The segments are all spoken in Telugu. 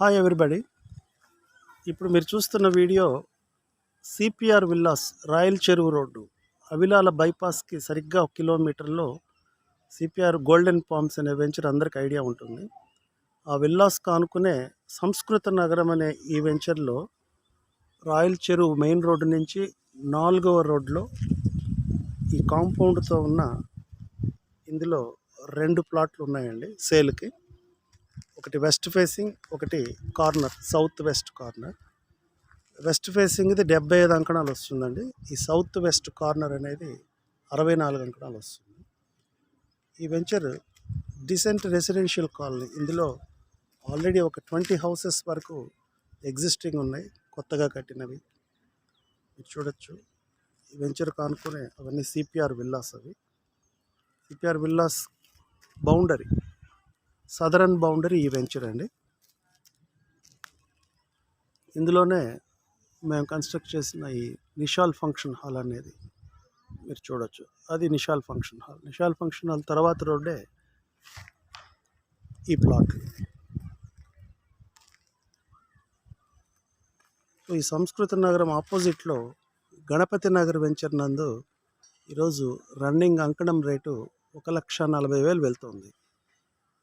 హాయ్ ఎవ్రీబడి ఇప్పుడు మీరు చూస్తున్న video CPR villas royal Cheruvu road. Avilala బైపాస్కి సరిగ్గా ఒక కిలోమీటర్లో సిపిఆర్ గోల్డెన్ పామ్స్ అనే వెంచర్ అందరికి ఐడియా ఉంటుంది. ఆ విల్లాస్ కానుకునే సంస్కృత నగరం అనే ఈ వెంచర్లో రాయల్ చెరువు మెయిన్ రోడ్డు నుంచి నాలుగవ రోడ్లో ఈ కాంపౌండ్తో ఉన్న ఇందులో రెండు ప్లాట్లు ఉన్నాయండి సేల్కి. ఒకటి వెస్ట్ ఫేసింగ్ ఒకటి corner south west corner. West facing ఇది డెబ్బై ఐదు అంకణాలు వస్తుందండి. ఈ సౌత్ వెస్ట్ కార్నర్ అనేది అరవై నాలుగు అంకణాలు వస్తుంది. ఈ వెంచర్ డిసెంట్ రెసిడెన్షియల్ కాలనీ ఇందులో ఆల్రెడీ ఒక ట్వంటీ హౌసెస్ వరకు ఎగ్జిస్టింగ్ ఉన్నాయి కొత్తగా కట్టినవి. మీరు చూడొచ్చు. ఈ వెంచర్ కానుకునే అవన్నీ సిపిఆర్ విల్లాస్ అవి. CPR villas boundary. Southern boundary ఈ వెంచర్ అండి ఇందులోనే మేము కన్స్ట్రక్ట్ చేసిన ఈ నిషాల్ ఫంక్షన్ హాల్ అనేది మీరు చూడొచ్చు. అది Nishal function hall. Nishal function hall తర్వాత రోడ్డే ఈ ప్లాట్. ఈ సంస్కృత నగరం ఆపోజిట్లో గణపతి నగర్ వెంచర్ నందు ఈరోజు రన్నింగ్ అంకణం రేటు ఒక లక్ష నలభై వేలు వెళ్తుంది.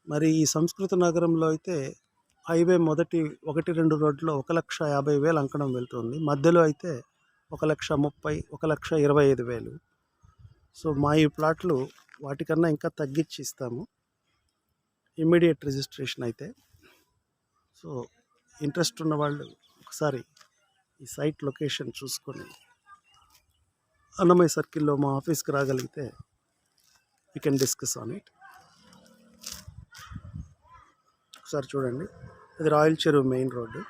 మరి ఈ సంస్కృత నగరంలో అయితే హైవే మొదటి ఒకటి రెండు రోడ్లో ఒక లక్ష యాభై వేలు అంకణం వెళ్తుంది. మధ్యలో అయితే ఒక లక్ష ముప్పై ఒక లక్ష ఇరవై ఐదు వేలు. సో మా ఈ ప్లాట్లు వాటికన్నా ఇంకా తగ్గించి ఇస్తాము. ఇమ్మీడియట్ రిజిస్ట్రేషన్ అయితే. సో ఇంట్రెస్ట్ ఉన్న వాళ్ళు ఒకసారి ఈ సైట్ లొకేషన్ చూసుకొని అన్నమయ్య సర్కిల్లో మా ఆఫీస్కి రాగలిగితే you can discuss on it ఒకసారి చూడండి. ఇది Royal Cheruvu main road.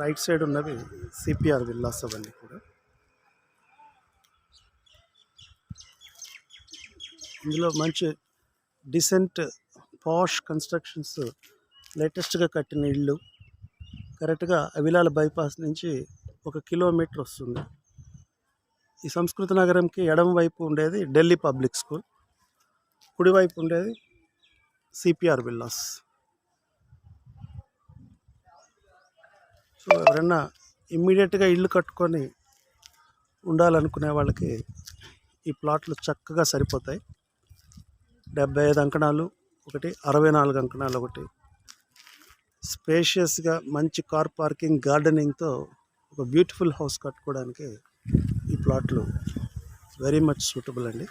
Right side ఉన్నవి సిపిఆర్ విల్లాస్ అవన్నీ కూడా. ఇందులో మంచి డిసెంట్ పాష్ కన్స్ట్రక్షన్స్ లేటెస్ట్గా కట్టిన ఇళ్ళు కరెక్ట్గా అవిలాల బైపాస్ నుంచి ఒక కిలోమీటర్ వస్తుంది. ఈ సంస్కృత నగరంకి ఎడమ వైపు ఉండేది ఢిల్లీ పబ్లిక్ స్కూల్. కుడివైపు ఉండేది సిపిఆర్ విల్లాస్. సో ఎవరైనా ఇమ్మీడియట్గా ఇల్లు కట్టుకొని ఉండాలనుకునే వాళ్ళకి ఈ ప్లాట్లు చక్కగా సరిపోతాయి. డెబ్బై ఐదు అంకణాలు ఒకటి అరవై నాలుగు అంకణాలు ఒకటి స్పేషియస్గా మంచి కార్ పార్కింగ్ గార్డెనింగ్తో ఒక బ్యూటిఫుల్ హౌస్ కట్టుకోవడానికి ఈ ప్లాట్లు వెరీ మచ్ సూటబుల్ అండి.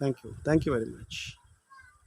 Thank you thank you very much.